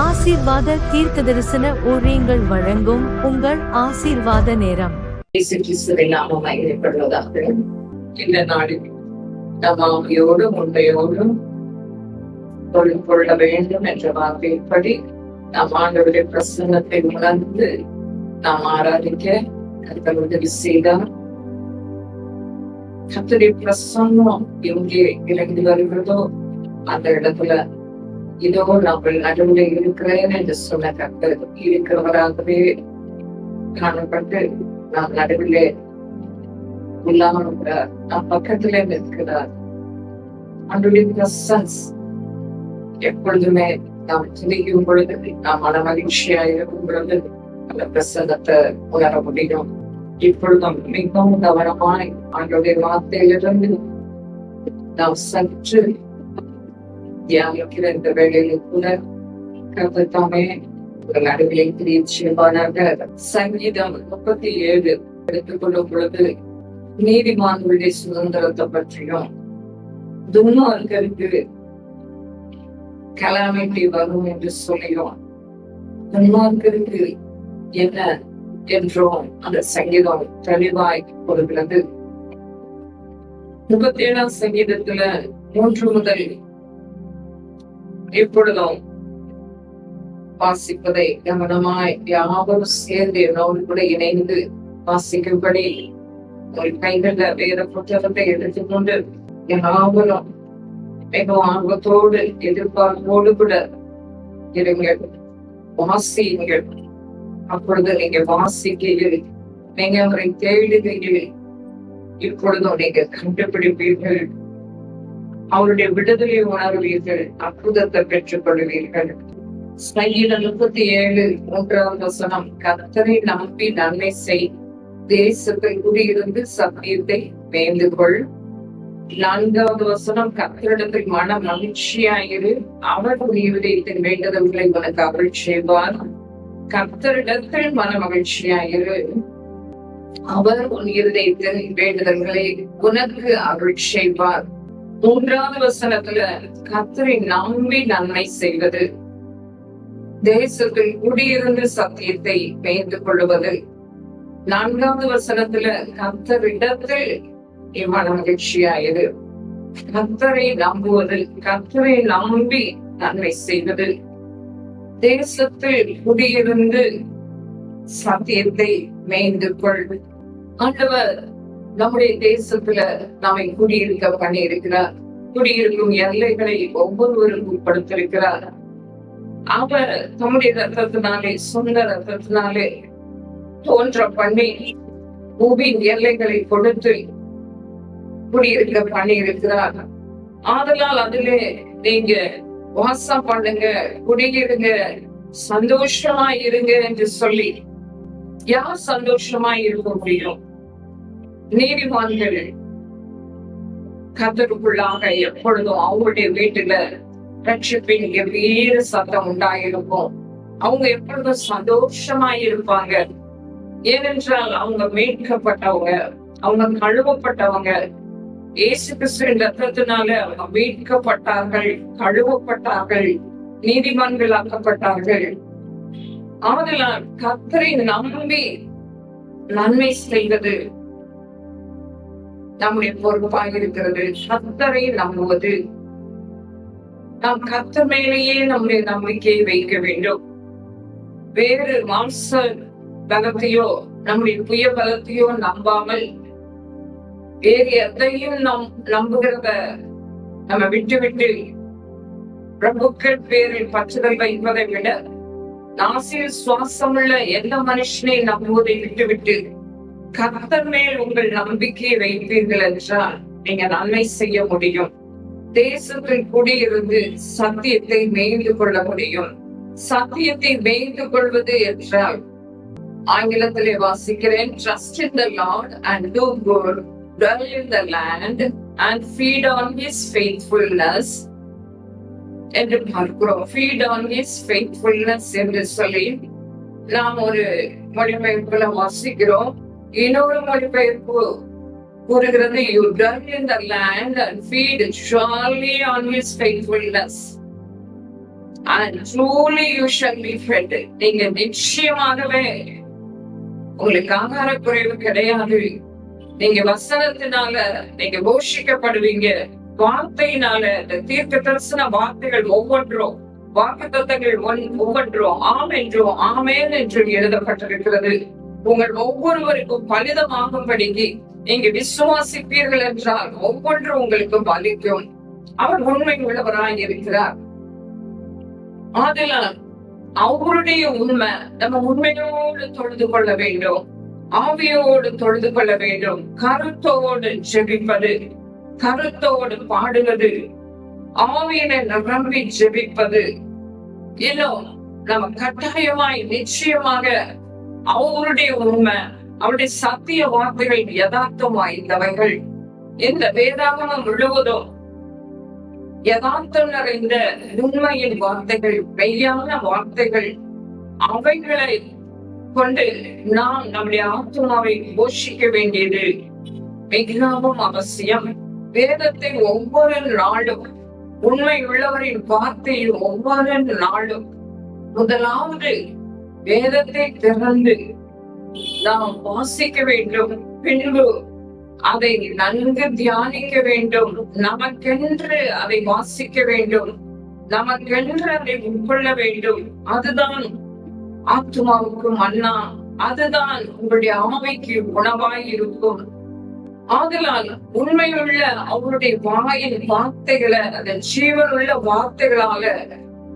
ஆசீர்வாத தீர்க்க தரிசன ஊழியங்கள் வழங்கும் உங்கள் ஆசீர்வாத நேரம். இந்த நாளில் நம் ஆவியோடும் உண்மையோடும் தொழில் கொள்ள வேண்டும் என்ற வார்த்தையின்படி நாம் ஆண்டவருடைய பிரசன்னத்தை உணர்ந்து நாம் ஆராதிக்க கர்த்தர் உதவி செய்தார். கர்த்தருடைய பிரசன்னம் எங்கே இறங்கி வருகிறதோ அந்த இடத்துல இதோ நாங்கள் நடுவில் இருக்கிறேன் என்று சொன்ன கர்த்தர் இருக்கிறவராகவே காணப்பட்டு நாம் நடுவில் இல்லாமல் நம் பக்கத்திலே நிற்கிறார். அன்றைய பிரசன்ஸ் எப்பொழுதுமே நாம் துணிக்கும் பொழுது நாம் மன மகிழ்ச்சியா இருக்கும் பொழுது அந்த பிரசன்னத்தை உணர முடியும். இப்பொழுதும் மிகவும் கவனமாய் ஆண்டுடைய வார்த்தையிலிருந்து நாம் சற்று தியானிக்கிற இந்த வேளையில் கூட கருத்தாமே ஒரு நடுவிலை கிரீச்சியமான சங்கீதம் முப்பத்தி ஏழு எடுத்துக்கொள்ளும் பொழுது நீதிமான்களுடைய சுதந்திரத்தை பற்றியும் துன்மார்களுக்கு கலாமிட்டி வரும் என்று சொல்லியும் துன்மார்களுக்கு என்ன என்றும் அந்த சங்கீதம் தெளிவாய் கொடுக்கிறது முப்பத்தி ஏழாம் சங்கீதத்துல மூன்று முதல் இப்பொழுதும் வாசிப்பதை கவனமாய் யாவரும் சேர்ந்து என்னோடு கூட இணைந்து வாசிக்கும்படி ஒரு கைகள வேத புத்தகத்தை எடுத்துக்கொண்டு யாவரும் மிகவும் ஆர்வத்தோடு எதிர்பார்ப்போடு கூட இருங்கள். வாசியுங்கள். அப்பொழுது நீங்க வாசிக்கையில் நீங்க அவரை தேடுகையில் இப்பொழுதும் நீங்க கண்டுபிடிப்பீர்கள். அவருடைய விடுதலை உணர்வீர்கள் அற்புதத்தை பெற்றுக் கொள்வீர்கள் சங்கீதம் முப்பத்தி ஏழு மூன்றாவது வசனம் கத்தரை நம்பி நன்மை செய். தேசத்தை குடியிருந்து சத்தியத்தை வேந்து கொள் நான்காவது வசனம் கத்தரிடத்தில் மன மகிழ்ச்சியாயிரு. அவர் உயிரிழத்தின் வேண்டுதல்களை உனக்கு அவள் செய்வார். கத்தரிடத்தில் மன மகிழ்ச்சியாயிரு. அவர் உன் இருதயத்தின் வேண்டுதல்களை உனக்கு அருள் செய்வார். மூன்றாவது வசனத்துல கத்தரை நம்பி நன்மை செய்வது தேசத்தில் குடியிருந்து சத்தியத்தை பெய்து கொள்வது நான்காவது வசனத்துல கத்தர் இடத்தில் மகிழ்ச்சியாயது. கத்தரை நம்புவது கத்தரை நம்பி நன்மை செய்வது. தேசத்தில் குடியிருந்து சத்தியத்தை மேய்ந்து கொள். ஆண்டவர் நம்முடைய தேசத்துல நம்மை குடியிருக்க பண்ணி இருக்கிறார் குடியிருக்கும் எல்லைகளை ஒவ்வொருவரும் உட்படுத்திருக்கிறார் அவர் தம்முடைய ரத்தத்தினாலே சொந்த ரத்தத்தினாலே தோன்ற பண்ணி பூமியின் எல்லைகளை கொடுத்து குடியிருக்க பண்ணி இருக்கிறார் ஆதலால் அதிலே நீங்க வாசம் பண்ணுங்க குடியிருங்க சந்தோஷமா இருங்க என்று சொல்லி யார் சந்தோஷமா இருக்க முடியும்? நீதிமான்கள் கத்தருக்குள்ளாக எப்பொழுதும் அவங்களுடைய வீட்டுல ரட்சிப்பின் எவ்வேறு சத்தம் உண்டாயிருக்கும் அவங்க எப்பொழுதும் சந்தோஷமா இருப்பாங்க ஏனென்றால் அவங்க மீட்கப்பட்டவங்க அவங்க கழுவப்பட்டவங்க இயேசு கிறிஸ்துவின் ரத்தத்தினால அவங்க மீட்கப்பட்டார்கள் கழுவப்பட்டார்கள் நீதிமான்கள் ஆக்கப்பட்டார்கள் அவர்களால் கத்தரை நம்பி நன்மை செய்வது நம்முடைய பொறுப்பாக இருக்கிறது. கத்தரை நம்புவது. நாம் கத்த மேலேயே நம்முடைய நம்பிக்கையை வைக்க வேண்டும். வேறு மாம்ச பலத்தையோ நம்முடைய புய பலத்தையோ நம்பாமல் வேறு எதையும் நம் நம்புகிறத நம்ம விட்டு விட்டு பிரபுக்கள் பேரில் பற்றுதல் வைப்பதை விட நாசில் சுவாசமுள்ள எந்த மனுஷனை நம்புவதை விட்டுவிட்டு கர்த்தர் மேல் உங்கள் நம்பிக்கையை வைப்பீர்கள் என்றால் நீங்க நன்மை செய்ய முடியும். தேசத்தில் குடியிருந்து சத்தியத்தை மேய்ந்து கொள்ள முடியும். சத்தியத்தை மேய்ந்து கொள்வது என்றால் ஆங்கிலத்திலே வாசிக்கிறேன் trust in the lord and do good dwell in the land and feed on his faithfulness. என்று பார்க்கிறோம். Feed on his faithfulness என்று சொல்லி நாம் ஒரு மொழிபெயர்ப்புல வாசிக்கிறோம். இன்னொரு மொழிபெயர்ப்பு கூறுகிறது you dwell in the land and feed surely on his faithfulness. And truly you shall be fed நீங்க நிச்சயமாகவே உங்களுக்கு ஆகார குறைவு கிடையாது. நீங்க வசனத்தினால நீங்க போஷிக்கப்படுவீங்க. வார்த்தையினால இந்த தீர்க்க தரிசன வார்த்தைகள் ஒவ்வொன்றும் வாக்கு தத்தங்கள் ஒவ்வொன்றும் ஆம் என்றும் ஆமேன் என்றும் எழுதப்பட்டிருக்கிறது. உங்கள் ஒவ்வொருவருக்கும் பலிதமாகும்படிக்கு நீங்க விசுவாசிப்பீர்கள் என்றால் ஒவ்வொன்று உங்களுக்கு பலிக்கும். அவர் உண்மை உள்ளவராய் இருக்கிறார். ஆதலால் அவருடைய உண்மை நம்ம உண்மையோடு தொழுது கொள்ள வேண்டும். ஆவியோடு தொழுது கொள்ள வேண்டும். கருத்தோடு ஜெபிப்பது கருத்தோடு பாடுவது ஆவியினை நிரம்பி ஜெபிப்பது. இன்னும் நம்ம கட்டாயமாய் நிச்சயமாக அவருடைய உண்மை அவருடைய சத்திய வார்த்தைகள் யதார்த்தம் வாய்ந்தவைகள் இந்த வேதாகமம் முழுவதும் யதார்த்தம் நிறைந்த உண்மையின் வார்த்தைகள் மெய்யான வார்த்தைகள் அவைகளை கொண்டு நாம் நம்முடைய ஆத்மாவை போஷிக்க வேண்டியது மிகவும் அவசியம். வேதத்தை ஒவ்வொரு நாளும் உண்மை உள்ளவரின் வார்த்தையில் ஒவ்வொரு நாளும் முதலாவது வேதத்தை திறந்து நாம் வாசிக்க வேண்டும். பின்பு அதை நன்கு தியானிக்க வேண்டும். நமக்கென்று அதை வாசிக்க வேண்டும். நமக்கென்று அதை உட்கொள்ள வேண்டும். அதுதான் ஆத்மாவுக்கு மன்னா. அதுதான் உங்களுடைய ஆமைக்கு உணவாய் இருக்கும் ஆதலால் உண்மையுள்ள அவருடைய வாயின் வார்த்தைகளை அதன் ஜீவனுள்ள வார்த்தைகளால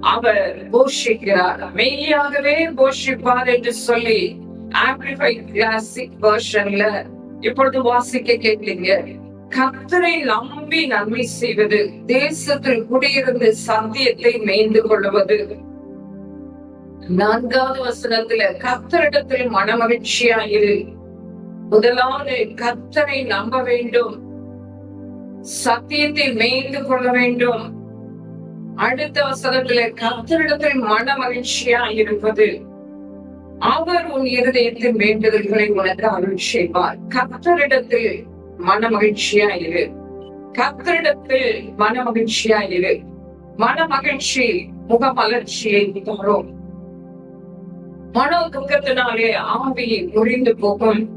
அவர் போஷிக்கிறார். மெய்யாகவே போஷிப்பார் என்று சொல்லி ஆம்பிளிஃபை கிளாசிக் வெர்ஷன்ல இப்பொழுது வாசிக்க கேட்டீங்க. கத்தரை நம்பி நன்மை செய்வது தேசத்தில் குடியிருந்து சத்தியத்தை மேய்ந்து கொள்வது நான்காவது வசனத்துல கத்தரிடத்தில் மனமகிழ்ச்சியாயிரு. முதலாவது கத்தரை நம்ப வேண்டும். சத்தியத்தை மேய்ந்து கொள்ள வேண்டும். அடுத்த வசனத்துல கத்தரிடத்தில் மன மகிழ்ச்சியா இருப்பது. அவர் உன் இருதயத்தின் வேண்டுதல்களை உனக்கு அருள் செய்வார். கத்தரிடத்தில் மன மகிழ்ச்சியா இரு. கத்தரிடத்தில் மன மகிழ்ச்சியா இரு. மன மகிழ்ச்சி முகமலர்ச்சியை தரும். மன துக்கத்தினாலே ஆவி முறிந்து போகும்.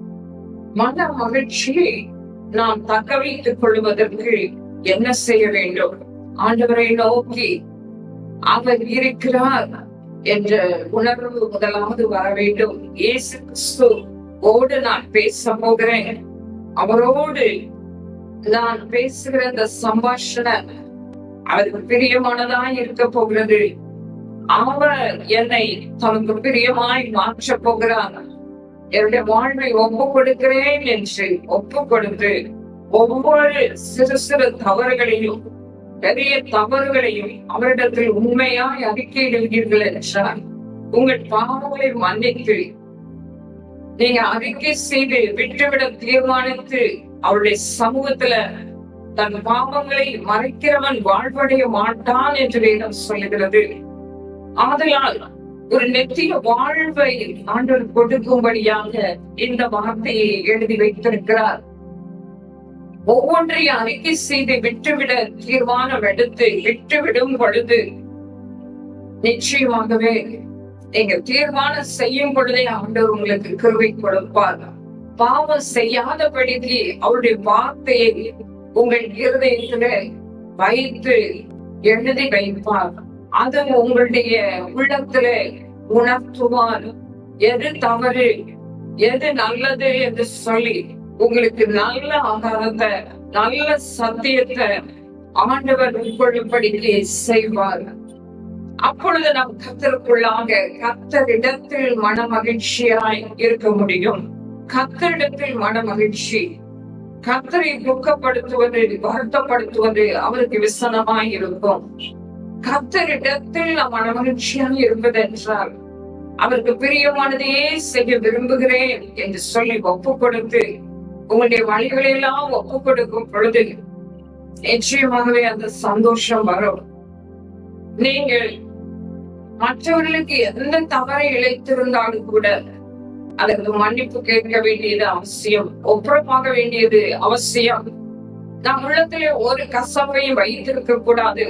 மன மகிழ்ச்சியை நாம் தக்க வைத்துக் கொள்வதற்கு என்ன செய்ய வேண்டும்? ஆண்டவரை நோக்கி அவர் இருக்கிறார் என்ற உணர்வு முதலாவது வர வேண்டும். இயேசு கிறிஸ்து ஓடு நான் பேச போகிறேன். அவரோடு நான் பேசுகிற இந்த சம்பாஷணை அவருக்கு பிரியமானதாய் இருக்க போகிறது. அவர் என்னை தனக்கு பிரியமாய் மாற்ற போகிறார். என்னுடைய வாழ்வை ஒப்பு கொடுக்கிறேன் என்று ஒப்பு கொடுத்து ஒவ்வொரு சிறு சிறு தவறுகளையும் பெரிய தவறுகளையும் அவரிடத்தில் உண்மையாய் அறிக்கையிடுவீர்கள் என்றால் உங்கள் பாவங்களை மன்னித்து நீங்க அறிக்கை செய்து விட்டுவிட தீர்மானித்து அவருடைய சமூகத்துல தன் பாவங்களை மறைக்கிறவன் வாழ்வடைய மாட்டான் என்று வேதம் சொல்லுகிறது. ஆதலால் ஒரு நெத்திய வாழ்வை ஆண்டவர் கொடுக்கும்படியாக இந்த வார்த்தையை எழுதி வைத்திருக்கிறார். ஒவ்வொன்றையும் அறிக்கை செய்து விட்டுவிட தீர்மானம் எடுத்து விட்டுவிடும் பொழுது நிச்சயமாகவே நீங்க தீர்மானம் செய்யும் பொழுதே ஆண்டவர் உங்களுக்கு கிருவை கொடுப்பார். பாவம் செய்யாதபடிக்கு அவருடைய வார்த்தையை உங்கள் இருதயத்துல வைத்து எழுதி வைப்பார். அது உங்களுடைய உள்ளத்துல உணர்த்துவார். எது தவறு எது நல்லது என்று சொல்லி உங்களுக்கு நல்ல ஆகாரத்தை நல்ல சத்தியத்தை ஆண்டவர் உட்கொள்ளும்படிக்கு செய்வார். அப்பொழுது நம் கத்தருக்குள்ளாக கத்தரிடத்தில் மன மகிழ்ச்சியாய் இருக்க முடியும். கத்தரிடத்தில் மன மகிழ்ச்சி கத்தரை துக்கப்படுத்துவது வருத்தப்படுத்துவது அவருக்கு விசனமாய் இருக்கும். கத்தரிடத்தில் நாம் மன மகிழ்ச்சியாக இருப்பது என்றால் அவருக்கு பிரியமானதையே செய்ய விரும்புகிறேன் என்று சொல்லி ஒப்பு கொடுத்து உங்களுடைய வழிகளை எல்லாம் ஒப்பு கொடுக்கும் பொழுது நிச்சயமாகவே அந்த சந்தோஷம் வரும். நீங்கள் மற்றவர்களுக்கு எந்த தவறை இழைத்திருந்தாலும் கூட அதற்கு மன்னிப்பு கேட்க வேண்டியது அவசியம் ஒப்புறமாக வேண்டியது அவசியம். நம் உள்ளத்திலே ஒரு கசப்பையும் வைத்திருக்க கூடாது.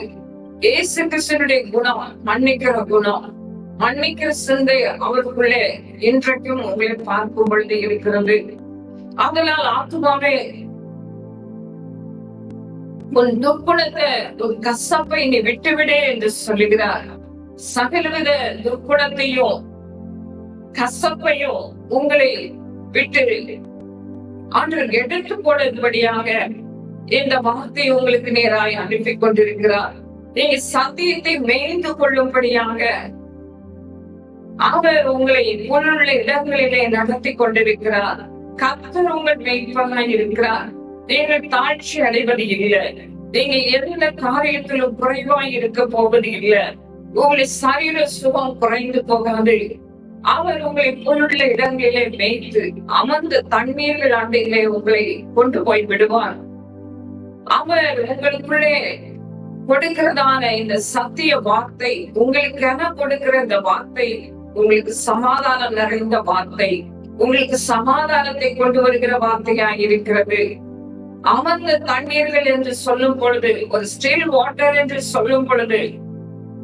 இயேசு கிருஷ்ணனுடைய குணம் மன்னிக்கிற குணம் மன்னிக்கிற சிந்தை அவருக்குள்ளே இன்றைக்கும் உங்களை பார்க்கும் பொழுது இருக்கிறது. அதனால் ஆத்துமாவே. உன் துர்க்குணத்தை உன் கசப்பை நீ விட்டுவிடு என்று சொல்லுகிறார். சகலவித துர்க்குணத்தையும் கசப்பையும் உங்களை விட்டு அன்று எடுத்து போடும்படியாக இந்த வார்த்தை உங்களுக்கு நேராய் அனுப்பி கொண்டிருக்கிறார். நீங்க சத்தியத்தை மேய்ந்து கொள்ளும்படியாக அவர் உங்களை உள்ள இடங்களிலே நடத்தி கொண்டிருக்கிறார். கர்த்தர் உங்கள் மெய்ப்பனாய் இருக்கிறார். நீங்கள் தாழ்ச்சி அடைவது இல்லை. நீங்க எந்த காரியத்திலும் குறைவாய் இருக்க போவது இல்லை. உங்களை சரீர சுகம் குறைந்து போகாது. அவர் உங்களை பொருளுள்ள இடங்களிலே மேய்த்து அமர்ந்த தண்ணீர்கள் அண்டையிலே உங்களை கொண்டு போய் விடுவார். அவர் உங்களுக்குள்ளே கொடுக்கிறதான இந்த சத்திய வார்த்தை உங்களுக்கென கொடுக்கிற இந்த வார்த்தை உங்களுக்கு சமாதானம் நிறைந்த வார்த்தை. உங்களுக்கு சமாதானத்தை கொண்டு வருகிற வார்த்தையா இருக்கிறது. அமர்ந்த தண்ணீர்கள் என்று சொல்லும் பொழுது ஒரு ஸ்டில் வாட்டர் என்று சொல்லும் பொழுது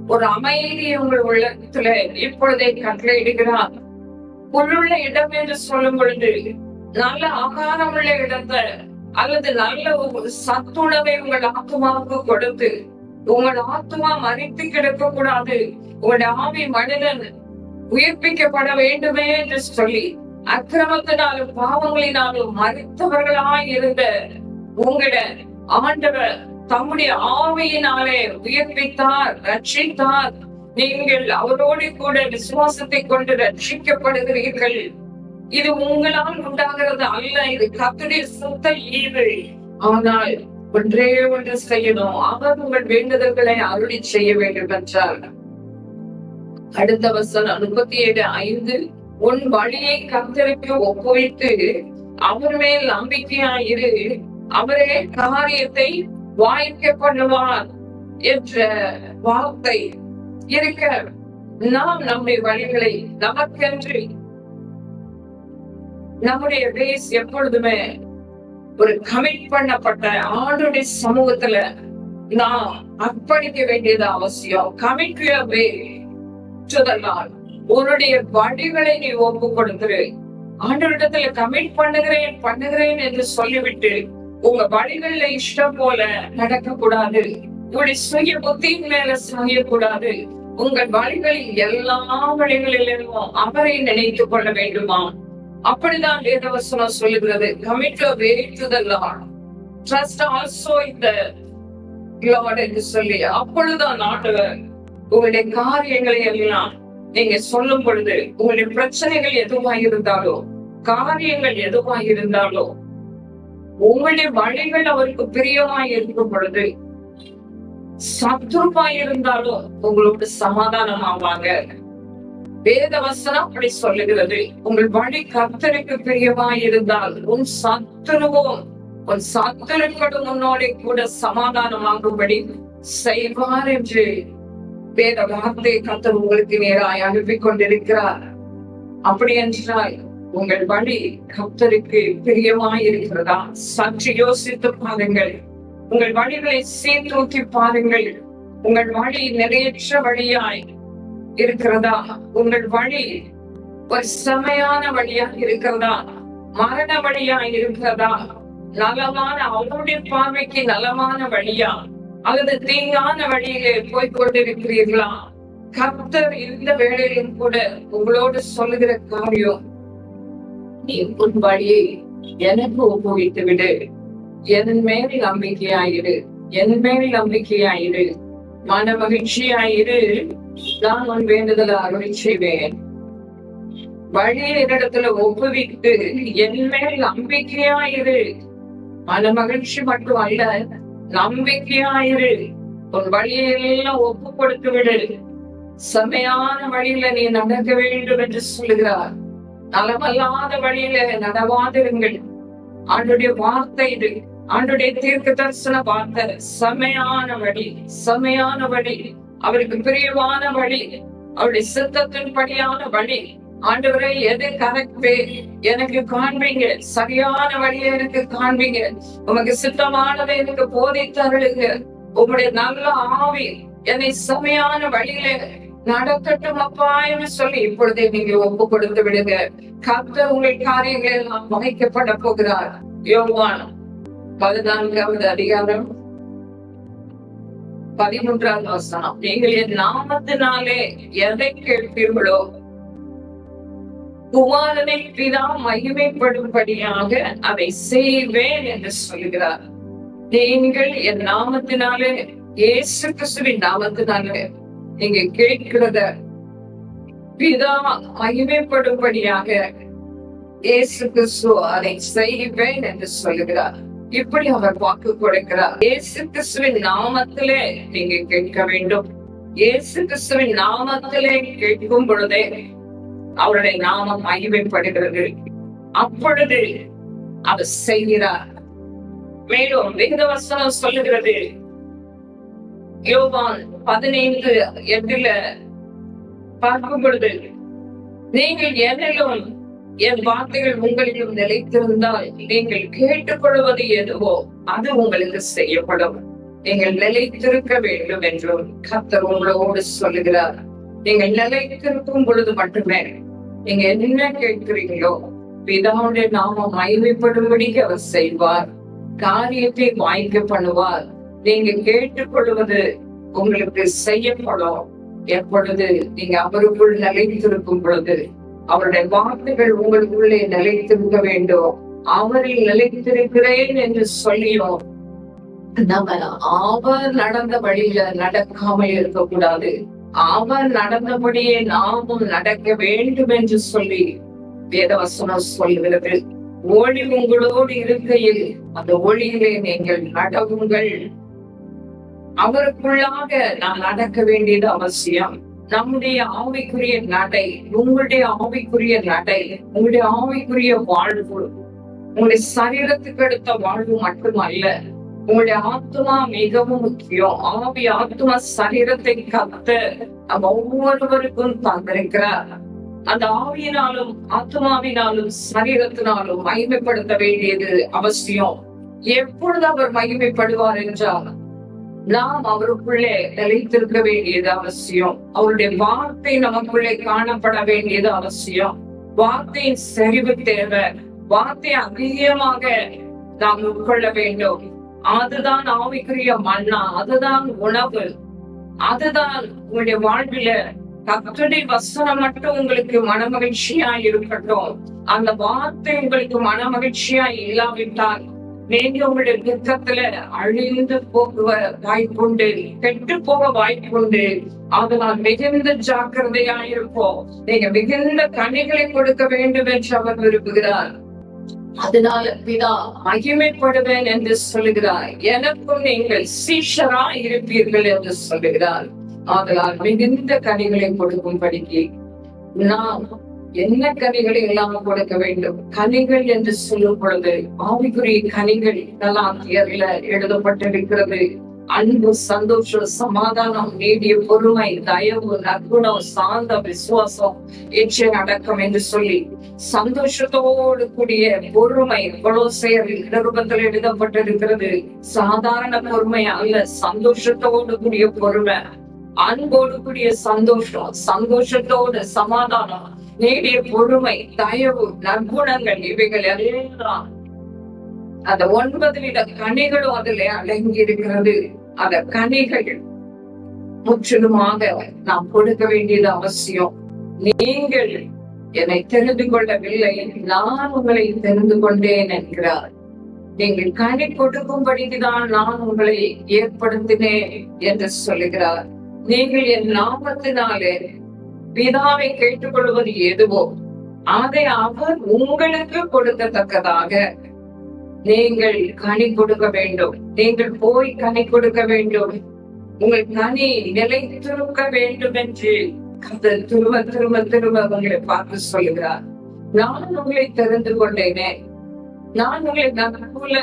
ஒரு அமைதி உங்கள் உள்ளத்துல இப்பொழுதே கட்டளையிடுகிறார். புல்லுள்ள இடம் என்று சொல்லும் பொழுது நல்ல ஆகாரம் உள்ள இடத்தை அல்லது நல்ல சத்துணவை உங்கள் ஆத்மாவுக்கு கொடுத்து உங்கள் ஆத்மா மறித்து கிடக்க கூடாது உங்களுடைய ஆவி மனிதன் உயிர்ப்பிக்கப்பட வேண்டுமே என்று சொல்லி அக்கிரமத்தினாலும் பாவங்களினாலும் மறித்தவர்களாய் இருந்த உங்கள ஆண்டவர் தம்முடைய ஆவையினாலே உயர்வித்தார் ரட்சித்தார். நீங்கள் அவரோடு கூட விசுவாசத்தை கொண்டு ரட்சிக்கப்படுகிறீர்கள். இது உங்களால் உண்டாகிறது அல்ல இது கத்துடைய சுத்த ஈவு ஆனால் ஒன்றே ஒன்று செய்யணும். அவர் உங்கள் வேண்டுதல்களை அருளி செய்ய வேண்டும் என்றார் அடுத்த வசனம் முப்பத்தி ஏழு ஐந்து. உன் வழியை கத்தருக்கு ஒப்புவித்து அவர் மேல் நம்பிக்கையாயிரு. அவரே காரியத்தை வாய்க்க பண்ணுவார் என்ற வார்த்தை இருக்க நாம் நம்முடைய வழிகளை நமக்கென்று நம்முடைய பேஸ் எப்பொழுதுமே ஒரு கமிட் பண்ணப்பட்ட ஆண்டுடைய சமூகத்துல நாம் அர்ப்பணிக்க வேண்டியது அவசியம். கமிட் வே உன்னுடைய வழிகளை நீ ஒப்பு கொடுக்கிறேன் ஆண்டவரிடத்துல கமிட் பண்ணுகிறேன் பண்ணுகிறேன் என்று சொல்லிவிட்டு உங்க வழிகள்ல இஷ்டம் போல நடக்க கூடாது உங்களுடைய சுய புத்தியின் மேல சாயக்கூடாது. உங்கள் வழிகளில் எல்லா வழிகளிலும் அவரை நினைத்துக் கொள்ள வேண்டுமா? அப்படிதான் வேதவசனம் சொல்லுகிறது. கமிட் வே ட்ரஸ்ட் ஆல்சோ இந்த லார்ட் என்று சொல்லி அப்பொழுதுதான் ஆண்டவர் உங்களுடைய காரியங்களை எல்லாம் நீங்க சொல்லும் பொழுது உங்களுடைய பிரச்சனைகள் எதுவாக இருந்தாலோ காரியங்கள் எதுவாக இருந்தாலோ உங்களுடைய வழிகள் அவருக்கு பிரியமாய் இருக்கும் பொழுது சத்ருவாய் இருந்தாலும் உங்களோட சமாதானம் ஆவாங்க வேத வசனம் அப்படி சொல்லுகிறது. உங்கள் வழி கத்தருக்கு பிரியமாய் இருந்தால் உன் சத்துருவும் உன் சத்துருக்களும் உன்னோட கூட சமாதானமாகும்படி செய்வார் என்று வேத வார்த்தை கத்தர் உங்களுக்கு நேராய் அனுப்பி கொண்டிருக்கிறார் அப்படி என்றால் உங்கள் வழி கத்தருக்கு பிரியமாய் இருக்கிறதா சற்று யோசித்து பாருங்கள். உங்கள் வழிகளை சீர்தூக்கி பாருங்கள். உங்கள் வழி நிறையற்ற வழியாய் இருக்கிறதா? உங்கள் வழி ஒரு செமையான வழியாக இருக்கிறதா? மரண வழியா இருக்கிறதா? நலமான அவருடைய பார்வைக்கு நலமான வழியா? அல்லது தீங்கான வழியிலே போய் கொண்டிருக்கிறீர்களா? கர்த்தர் இந்த வேளையிலும் கூட உங்களோடு சொல்லுகிற காரியம் நீ உன் வழியை எனக்கு ஒப்புவித்து விடு. என் மேல் நம்பிக்கையாயிரு. என் மேல் நம்பிக்கையாயிரு. மன மகிழ்ச்சியாயிரு. நான் உன் வேண்டுதலை அருளி செய்வேன். வழியை என்னிடத்துல ஒப்புவித்து என் மேல் நம்பிக்கையாயிரு. மன மகிழ்ச்சி மட்டும் அல்ல நம்பிக்கையாயிரு உன் வழியெல்லாம் ஒப்பு கொடுத்து விடு செம்மையான வழியில நீ நடக்க வேண்டும் என்று சொல்லுகிறார். நலமல்லாத வழியில நடவாதிருங்கள். ஆண்டுடைய வார்த்தை இது. ஆண்டுடைய தீர்க்க தரிசன வார்த்தை. செம்மையான வழி. செம்மையான வழி. அவருக்கு பிரியமான வழி. அவருடைய சித்தத்தின் படியான வழி. ஆண்டவரை எது கரெக்டே எனக்கு காண்பீங்க சரியான வழியை எனக்கு காண்பீங்க உமக்கு சித்தமானதை எனக்கு போதித்தருளுங்க உங்களுடைய நல்ல ஆவி என்னை செமையான வழியில நடத்தட்டும் அப்பா சொல்லி இப்பொழுதே நீங்க ஒப்பு கொடுத்து விடுங்க. கத்த உங்கள் காரியங்கள் எல்லாம் வகைக்கப்பட போகிறார். யோவான் பதினான்காவது அதிகாரம் பதிமூன்றாவது வசனம். நீங்கள் என் நாமத்தினாலே எதை கேட்பீர்களோ குமாரனை பிதா மகிமைப்படும்படியாக அதை செய்வேன் என்று சொல்கிறார் நீங்கள் என் நாமத்தினாலே இயேசு கிறிஸ்துவின் நாமத்தினாலே நீங்க கேட்கிறத. பிதா மகிமைப்படும்படியாக இயேசு கிறிஸ்து அதை செய்வேன் என்று சொல்லுகிறார். இப்படி அவர் வாக்கு கொடுக்கிறார். இயேசு கிறிஸ்துவின் நாமத்திலே நீங்க கேட்க வேண்டும். இயேசு கிறிஸ்துவின் நாமத்திலே கேட்கும் பொழுதே அவருடைய நாமம் மகிமைப்படுகிறது. அப்பொழுது அவர் செய்கிறார். மேலும் வேதவசனம் சொல்லுகிறது. யோவான் பதினைந்து எட்டுல பார்க்கும் பொழுது நீங்கள் என்னிலும் என் வார்த்தைகள் உங்களிலும் நிலைத்திருந்தால் நீங்கள் கேட்டுக்கொள்வது எதுவோ அது உங்களுக்கு செய்யப்படும். நீங்கள் நிலைத்திருக்க வேண்டும் என்றும் கத்தர் உங்களோடு சொல்லுகிறார். நீங்க நிலைத்திருக்கும் பொழுது மட்டுமே நீங்க என்ன கேட்கிறீங்களோ பிதாவுடைய நாம மகிமைப்படும்படிக்கு அவர் செய்வார். காரியத்தை வாய்க்க பண்ணுவார். நீங்க கேட்டுக்கொள்வது உங்களுக்கு செய்யப்படும். எப்பொழுது நீங்க அவருக்குள் நிலைத்திருக்கும் பொழுது அவருடைய வார்த்தைகள் உங்களுக்குள்ளே நிலைத்திருக்க வேண்டும். அவரில் நிலைத்திருக்கிறேன் என்று சொல்லியும் நம்ம அவர் நடந்த வழியில நடக்காமல் இருக்கக்கூடாது. அவர் நடந்தபடியே நாமும் நடக்க வேண்டும் என்று சொல்லி வேதவசனம் சொல்கிறது ஒளி உங்களோடு இருக்கையில் அந்த ஒளியிலே நீங்கள் நடவுங்கள். அவருக்குள்ளாக நாம் நடக்க வேண்டியது அவசியம். நம்முடைய ஆவிக்குரிய நடை உங்களுடைய ஆவிக்குரிய நடை உங்களுடைய ஆவிக்குரிய வாழ்வு. உங்களுடைய சரீரத்துக்கு அடுத்த வாழ்வு மட்டுமல்ல. உங்களுடைய ஆத்மா மிகவும் முக்கியம். ஆவி ஆத்மா சரீரத்தை கத்து நம்ம ஒவ்வொருவருக்கும் தந்திருக்கிறார். அந்த ஆவியினாலும் ஆத்மாவினாலும் சரீரத்தினாலும் மகிமைப்படுத்த வேண்டியது அவசியம். எப்பொழுது அவர் மகிமைப்படுவார் என்றால் நாம் அவருக்குள்ளே நிலைத்திருக்க வேண்டியது அவசியம். அவருடைய வார்த்தை நமக்குள்ளே காணப்பட வேண்டியது அவசியம். வார்த்தையின் செறிவு தேவை. வார்த்தை அதிகமாக நாம் உட்கொள்ள வேண்டும். அதுதான் ஆவிக்குரிய மன்னா அதுதான் உணவு. அதுதான் உங்களுடைய வாழ்வில கத்தடி வசனம் மட்டும் உங்களுக்கு மனமகிழ்ச்சியா இருக்கட்டும். அந்த வார்த்தை உங்களுக்கு மனமகிழ்ச்சியா இல்லாவிட்டால் நீங்க உங்களுடைய துக்கத்துல அழிந்து போக வாய்ப்புண்டு கெட்டு போக வாய்ப்புண்டு. அதனால் மிகுந்த ஜாக்கிரதையா இருப்போம். நீங்க மிகுந்த கனிகளை கொடுக்க வேண்டும் என்று அவர் விரும்புகிறார். அதனால பிதா மகிமைப்படுவேன் என்று சொல்லுகிறார் எனக்கும் நீங்கள் சீஷரா இருப்பீர்கள் என்று சொல்லுகிறார். ஆதலால் மிகுந்த கனிகளை கொடுக்கும்படிக்கு நாம் என்ன கனிகளை எல்லாம் கொடுக்க வேண்டும்? கனிகள் என்று சொல்லும் பொழுது ஆவிக்குரிய கனிகள் கலாத்தியர்ல எழுதப்பட்டிருக்கிறது. அன்பு சந்தோஷம் சமாதானம் நீடிய பொறுமை தயவு நற்குணம் சாந்த விசுவாசம் இச்சை அடக்கம் என்று சொல்லி சந்தோஷத்தோடு கூடிய பொறுமை கொலோசையர் நிருபத்தில் எழுதப்பட்டிருக்கிறது. சாதாரண பொறுமை அல்ல சந்தோஷத்தோடு கூடிய பொறுமை. அன்போடு கூடிய சந்தோஷம் சந்தோஷத்தோடு சமாதானம் நீடிய பொறுமை தயவு நற்குணங்கள் இவைகள் எல்லாம் அந்த ஒன்பது வித கனிகளும் அதில் அடங்கி இருக்கிறது அந்த கனிகள் முற்றிலுமாக நாம் கொடுக்க வேண்டியது அவசியம். நீங்கள் என்னை தெரிந்து கொள்ளவில்லை. நான் உங்களை தெரிந்து கொண்டேன் என்கிறார். நீங்கள் கனி கொடுக்கும்படிக்குதான் நான் உங்களை ஏற்படுத்தினேன் என்று சொல்லுகிறார். நீங்கள் என் நாமத்தினாலே பிதாவை கேட்டுக்கொள்வது எதுவோ அதை அவர் உங்களுக்கு கொடுக்கத்தக்கதாக நீங்கள் கனி கொடுக்க வேண்டும். நீங்கள் போய் கனி கொடுக்க வேண்டும். உங்கள் கனி நிலைத்திருக்க வேண்டும் என்று கர்த்தர் திரும்ப திரும்ப திரும்ப உங்களை பார்த்து சொல்லுகிறார். நான் உங்களை தெரிந்து கொண்டேனே. நான் உங்களை நட்புல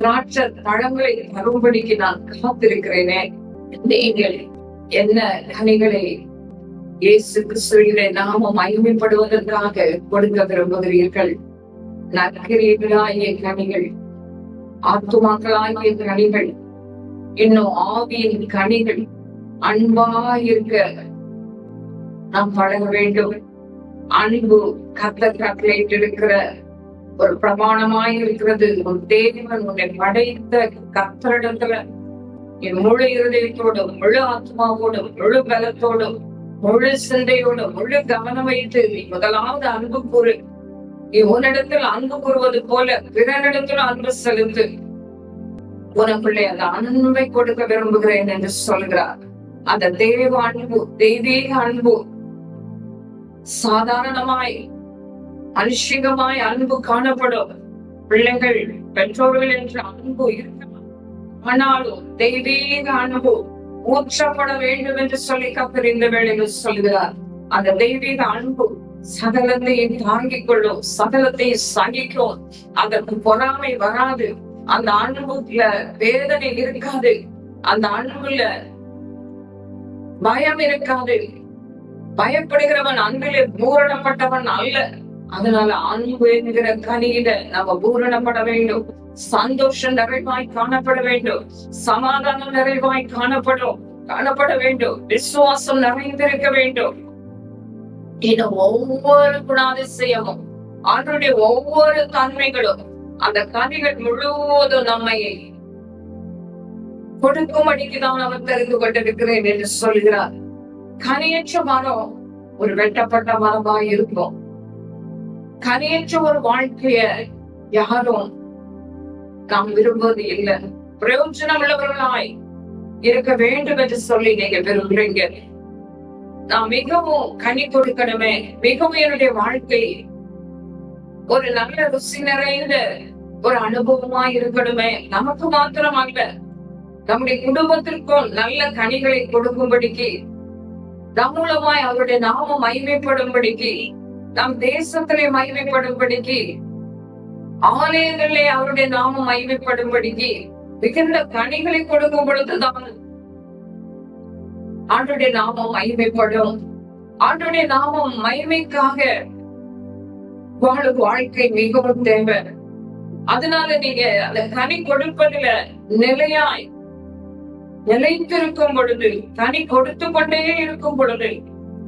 திராட்சை பழங்களை தரும்படிக்கு நான் காத்திருக்கிறேனே. நீங்கள் என்ன கனிகளை இயேசு கிறிஸ்துவினுடைய நாமம் மகிமைப்படுவதற்காக கொடுக்க விரும்புகிறீர்கள்? நற்கிரியர்களாகிய கனிகள் ஆத்துமாக்களாகிய கனிகள் இன்னும் ஆவியின் கனிகள் அன்பா இருக்க நாம் பழக வேண்டும். அன்பு கத்தர் கட்டளையிட்டிருக்கிற ஒரு பிரமாணமாய் இருக்கிறது உன் தேவன் உன்னை படைத்த கத்தரிடத்துல என் முழு இருதயத்தோடும் முழு ஆத்மாவோடும் முழு பலத்தோடும் முழு சிந்தையோடும் முழு கவனம் வைத்து நீ முதலாவது அன்பு கூறு. நீ உன்னிடத்தில் அன்பு கூறுவது போல பிறனிடத்தில் அன்பு செலுத்து. உனக்குள்ளே அந்த அன்பை கொடுக்க விரும்புகிறேன் என்று சொல்கிறார். அந்த தேவ அன்பு தெய்வீக அன்பு சாதாரணமாய் அனுஷிகமாய் அன்பு காணப்படும். பிள்ளைகள் பெற்றோர்கள் என்ற அன்பு இருக்கலாம். ஆனாலும் தெய்வீக அன்பு ஊற்றப்பட வேண்டும் என்று சொல்லி கப்பர் இந்த வேளையில் சொல்கிறார். அந்த தெய்வீக அன்பு சகலத்தையும் தாங்கிக் கொள்ளும் சகலத்தையும் சகிக்கும். அதற்கு பொறாமை வராது. அந்த அன்புல வேதனை இருக்காது. அந்த அன்புல பயம் இருக்காது. பயப்படுகிறவன் அன்பிலே பூரணப்பட்டவன் அல்ல. அதனால அன்பு என்கிற கனியில நம்ம பூரணப்பட வேண்டும். சந்தோஷம் நிறைவாய் காணப்பட வேண்டும். சமாதானம் நிறைவாய் காணப்படும். காணப்பட வேண்டும். விசுவாசம் நிறைந்திருக்க வேண்டும். இன்னும் ஒவ்வொரு குணாதிசயமும் அவருடைய ஒவ்வொரு தன்மைகளும் அந்த கதைகள் முழுவதும் நம்மை கொடுக்கும்படிக்கு தான் அவர் தெரிந்து கொண்டிருக்கிறேன் என்று சொல்கிறார். கனியற்ற மரம் ஒரு வெட்டப்பட்ட மரமா இருக்கும். கனியற்ற ஒரு வாழ்க்கைய யாரும் நாம் விரும்புவது இல்லை. பிரயோஜனம் உள்ளவர்களாய் இருக்க வேண்டும் என்று சொல்லி நீங்க விரும்புறீங்க நான் மிகவும் கனி கொடுக்கணுமே மிகவும் என்னுடைய வாழ்க்கை ஒரு நல்ல ருசி நிறைந்த ஒரு அனுபவமா இருக்கணுமே. நமக்கு மாத்திரம் அல்ல நம்முடைய குடும்பத்திற்கும் நல்ல கனிகளை கொடுக்கும்படிக்கு நம் மூலமாய் அவருடைய நாமம் மகிமைப்படும்படிக்கு நம் தேசத்திலே மகிமைப்படும்படிக்கு ஆலயங்களிலே அவருடைய நாமம் மகிமைப்படும்படிக்கு மிகுந்த கனிகளை கொடுக்கும் பொழுதுதான் ஆண்டுடைய நாமம் மகிமைப்படும். ஆண்டுடைய நாமம் மகிமைக்காக வாழும் வாழ்க்கை மிகவும் தேவை. அதனால நீங்க அந்த கனி கொடுப்பதுல நிலையாய் நிலைத்திருக்கும் பொழுது கனி கொடுத்து கொண்டே இருக்கும் பொழுது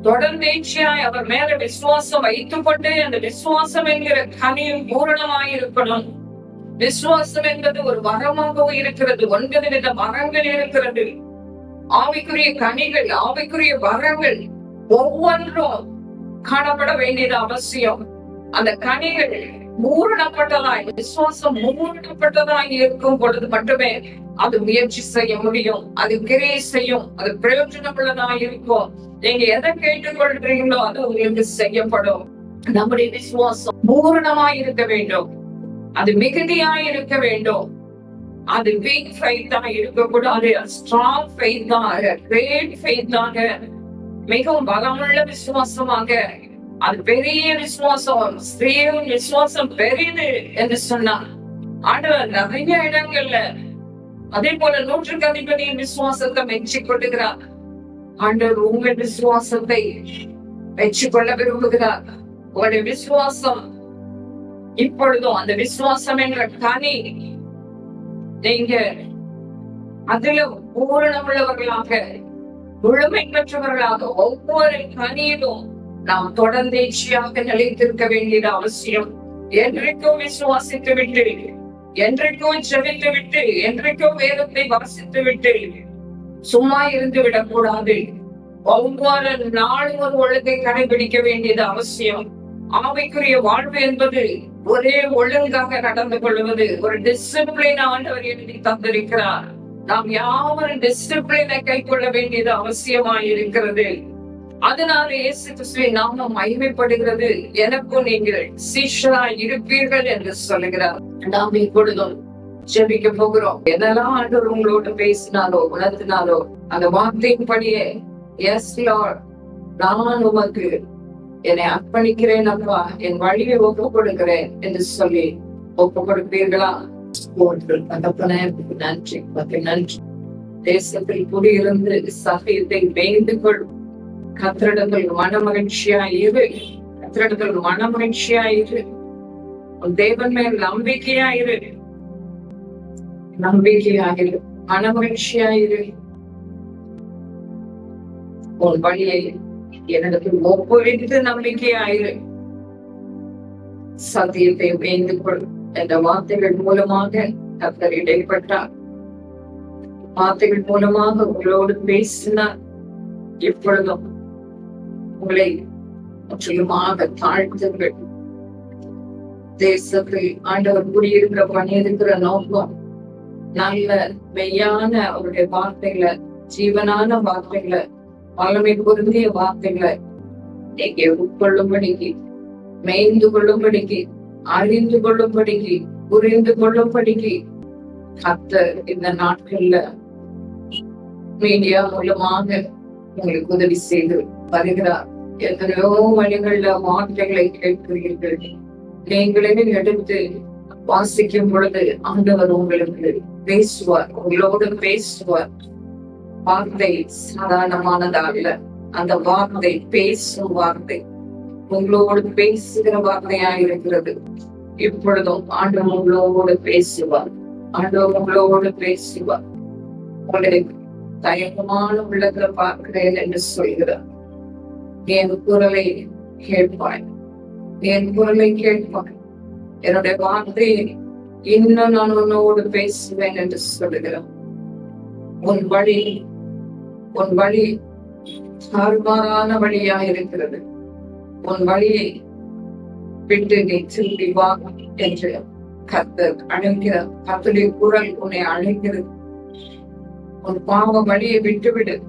தொடர்ந்தேச்சியாய் அவர் மேல விசுவாசம் வைத்துக் கொண்டே அந்த விசுவாசம் என்கிற கனியும் பூரணமாய் இருக்கணும். விசுவாசம் என்பது ஒரு வரமாகவும் இருக்கிறது ஒன்பது வித மரங்கள் இருக்கிறது. ஆவிக்குரிய கனிகள் ஆவிக்குரிய வரங்கள் ஒவ்வொன்றும் காணப்பட வேண்டியது அவசியம். அந்த கனிகள் பூரணப்பட்டதாய் விசுவாசம் பூரணப்பட்டதாய் இருக்கும் பொழுது மட்டுமே அது முயற்சி செய்ய முடியும். அது கிரியை செய்யும். அது பிரயோஜனமுள்ளதாய் இருக்கும். நீங்க எதை கேட்டுக்கொள்றீங்களோ அது உங்களுக்கு செய்யப்படும். நம்முடைய விசுவாசம் பூரணமாய் இருக்க வேண்டும். அது மிகுதியாய் இருக்க வேண்டும். அது வீக் ஃபெய்த்தா இருக்கக்கூடாது ஸ்ட்ராங் ஃபெய்த்தாக கிரேட் ஃபெய்த்தாக மிகவும் பலமுள்ள விசுவாசமாக. அது பெரிய விசுவாசம் ஸ்திரீயும் விசுவாசம் பெரியது என்று சொன்னார். ஆண்டவர் நிறைய இடங்கள்ல அதே போல நூற்றுக்கு அதிபதியின் விசுவாசத்தை மெச்சி கொள்ளுகிறார் ஆண்டவர் உங்கள் விசுவாசத்தை மெச்சி கொள்ள விரும்புகிறார். உங்களுடைய விசுவாசம் இப்பொழுதும் அந்த விசுவாசம் என்ற கனி நீங்க அதுல பூரணமுள்ளவர்களாக முழுமை பெற்றவர்களாக ஒவ்வொரு கனியிலும் நாம் தொடர்ந்தேச்சியாக நிலைத்திருக்க வேண்டியது அவசியம். என்றைக்கும் விசுவாசித்து விட்டு என்றைக்கும் செவித்து விட்டு என்றைக்கும் வேதத்தை வாசித்து விட்டு சும்மா இருந்து விடக்கூடாது. ஒவ்வொரு நாளும் ஒரு ஒழுங்கை கடைபிடிக்க வேண்டியது அவசியம். ஆவைக்குரிய வாழ்வு என்பது ஒரே ஒழுங்காக நடந்து கொள்வது ஒரு டிசிப்ளின் ஆண்டவர் எழுதி தந்திருக்கிறார். நாம் யாவரும் டிசிப்ளினை கை கொள்ள வேண்டியது அவசியமாய் இருக்கிறது. அதனால இயேசு கிறிஸ்துவின் நாமம் மகிமைப்படுகிறது. எனக்கும் நீங்கள் சீஷரா இருப்பீர்கள் என்று சொல்லுகிறார். நாம் இப்பொழுதும் ஜெபிக்க போகிறோம். என்னெல்லாம் ஆண்டவர் உங்களோட பேசினாலோ உணர்த்தினாலோ அந்த வார்த்தையின்படியே எஸ் லார்ட் நான் உமக்கு என்னை அர்ப்பணிக்கிறேன் அப்பா என் வழியை ஒப்பு கொடுக்கிறேன் என்று சொல்லி ஒப்பு கொடுப்பீர்களா தகப்பனே நன்றி நன்றி. தேசத்தில் குடியிருந்து சத்தியத்தை வேண்டு கொள் கத்திரிடத்தில் மன மகிழ்ச்சியா இரு. கத்திரிடத்தில் மன மகிழ்ச்சியா இரு. உன் தேவன் மேல் நம்பிக்கையா இரு. நம்பிக்கையா இரு. மன மகிழ்ச்சியா இரு. உன் வழியை எனக்கு ஒப்புவித்து நம்பிக்கையாயிரு. சத்தியத்தை வேந்து கொள் என்ற வார்த்தைகள் மூலமாக கத்தர் இடைப்பட்டார். வார்த்தைகள் மூலமாக உங்களோடு பேசினார். எப்பொழுதும் உங்களை முற்றிலுமாக தாழ்த்துங்கள். தேசத்தில் ஆண்டவர் குடியிருக்கிற பணியிருக்கிற நோக்கம் நல்ல மெய்யான அவருடைய வார்த்தைகளை ஜீவனான வார்த்தைகளை வல்லமை பொருந்திய வார்த்தைகளை. நீங்க உட்கொள்ளும்படிக்கு மேய்ந்து கொள்ளும்படிக்கு அறிந்து கொள்ளும்படிக்கு புரிந்து கொள்ளும்படிக்கு. கத்த இந்த நாட்கள்ல மீடியா மூலமாக உங்களுக்கு உதவி செய்து வருகிறார். எத்தனையோ வழிகள்ல வார்த்தைகளை கேட்கிறீர்கள். நீங்களே எடுத்து வாசிக்கும் பொழுது ஆண்டவர் உங்களுக்கு பேசுவார் உங்களோடு பேசுவார். வார்த்தை சாதாரணமானதாகல. அந்த வார்த்தை பேசும் வார்த்தை உங்களோடு பேசுகிற வார்த்தையா இருக்கிறது. இப்பொழுதும் ஆண்டவர் உங்களோடு பேசுவார். ஆண்டவர் உங்களோடு பேசுவார். உங்களை தயக்கமான உள்ளத்துல பார்க்கிறேன் என்று சொல்கிறார். என் குரலை கேட்பாய். என் குரலை கேட்பாய். என்னுடைய வார்த்தை இன்னும் நான் உன்னோடு பேசுவேன் என்று சொல்லுகிறேன் உன் வழி உன் வழி தாறுமாறான வழியா இருக்கிறது. உன் வழியை விட்டு நீ திரும்பி வா என்று கத்தர் அழைக்கிறார். கத்தருடைய குரல் உன்னை அழைக்கிறது. உன் பாவ வழியை விட்டுவிடு.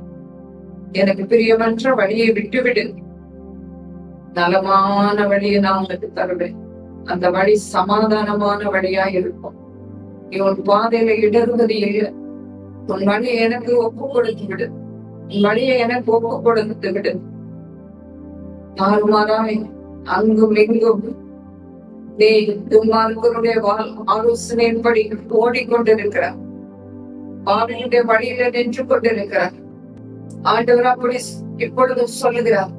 எனக்கு பிரியமன்ற வழியை விட்டுவிடு. நலமான வழியை நான் உனக்கு தருவேன். அந்த வழி சமாதானமான வழியா இருக்கும். நீ உன் பாதையில இடறுவது இல்லை உன் வழியை எனக்கு ஒப்பு கொடுத்து விடு வழியை எனக்கு ஒப்பு கொடுத்து விடு தாறுமாறாய் அங்கும் இங்கும் நீ துன்மார்க்கருடைய ஆலோசனையின்படி ஓடிக்கொண்டிருக்கிறார். பாவியுடைய வழியில நின்று கொண்டிருக்கிறார். ஆண்டவர் அப்படி இப்பொழுது சொல்லுகிறார்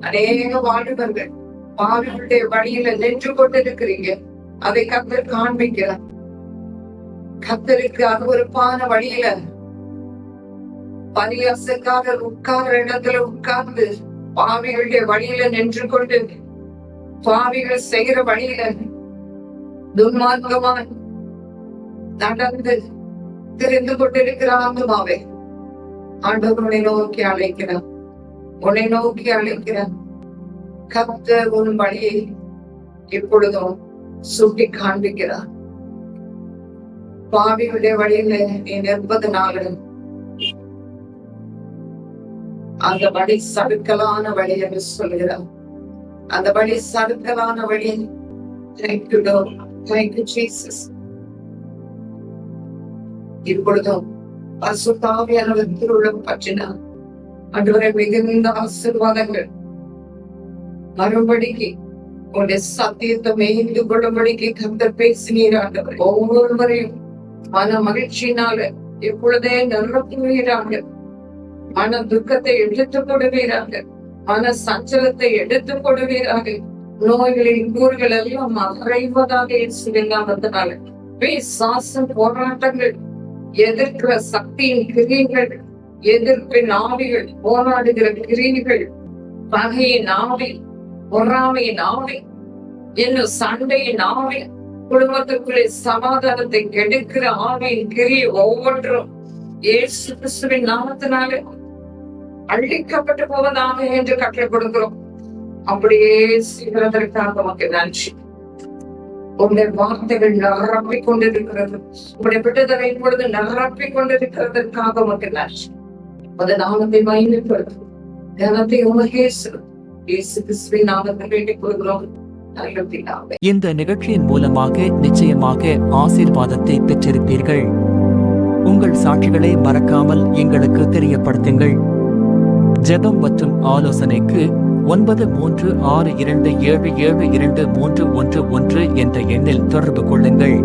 அநேக வாலிபர்கள் பாவியுடைய வழியில நின்று கொண்டிருக்கிறீங்க. அதை கத்தர் காண்பிக்கிறார். கத்தருக்கு அருவறுப்பான வழியில பரியாசக்காரர் உட்கார்ற இடத்துல உட்கார்ந்து பாவிகளுடைய வழியில நின்று கொண்டு பாவிகள் செய்கிற வழியில துன்மார்க்கமாய் நடந்து தெரிந்து கொண்டிருக்கிற ஆத்மாவே ஆண்டவர் உன்னை நோக்கி அழைக்கிறார். உன்னை நோக்கி அழைக்கிறார். கத்த உன் வழியை இப்பொழுதும் சுட்டி காண்பிக்கிறார். பாவிகளுடைய வழியில நீ நிற்பதனால அந்த வழி சடுக்கலான வழி என்று சொல்கிறார் அந்த வழி சடுக்கலான வழி. இப்பொழுதும் பசுத்தாவியானவர் திருவிழம் பற்றினார். அன்றுவரை மிகுந்த ஆசீர்வாதங்கள். மறுபடிக்கு உடைய சத்தியத்தை மேய்ந்து கொள்ளும்படிக்கு கத்தர் பேசினீர் ஆண்டவர். ஒவ்வொருவரையும் மன மகிழ்ச்சியினால இப்பொழுதே நிரப்புவீராங்க மன துக்கத்தை எடுத்து கொடுவீராக. மன சஞ்சலத்தை எடுத்து கொடுவீராக. நோய்களின் கூறுகள் எல்லாம் மறைவதாக இயேசுவினாமத்தினால சாசம் போராட்டங்கள் எதிர்க்கிற சக்தியின் கிரியைகள் எதிர்ப்பின் ஆவிகள் போராடுகிற கிரியைகள் பகையின் ஆவி பொறாமையின் ஆவி இன்னும் சண்டையின் ஆவி குடும்பத்துக்குள்ளே சமாதானத்தை கெடுக்கிற ஆவியின் கிரி ஒவ்வொன்றும் இயேசு கிறிஸ்துவின் நாமத்தினாலே அழிக்கப்பட்டு போவதாக என்று கட்டளை கொடுக்கிறோம். அப்படியே செய்கிறதற்காக உமக்கு நன்றி. உங்களுடைய வார்த்தைகள் நிரப்பிக் கொண்டிருக்கிறது உங்களுடைய விடுதலை பொழுது நிரப்பிக் கொண்டிருக்கிறதற்காக உமக்கு நன்றி. அந்த நாமத்தை மயமைப்படுத்தும் கனத்தை உமக்கே இயேசு கிறிஸ்துவின் நாமத்தில் வேண்டிக் கொள்கிறோம். இந்த நிகழ்ச்சியின் மூலமாக நிச்சயமாக ஆசீர்வாதத்தை பெற்றிருப்பீர்கள். உங்கள் சாட்சிகளை மறக்காமல் எங்களுக்கு தெரியப்படுத்துங்கள். ஜெபம் மற்றும் ஆலோசனைக்கு ஒன்பது மூன்று ஆறு இரண்டு ஏழு ஏழு இரண்டு மூன்று ஒன்று ஒன்று என்ற எண்ணில் தொடர்பு கொள்ளுங்கள்.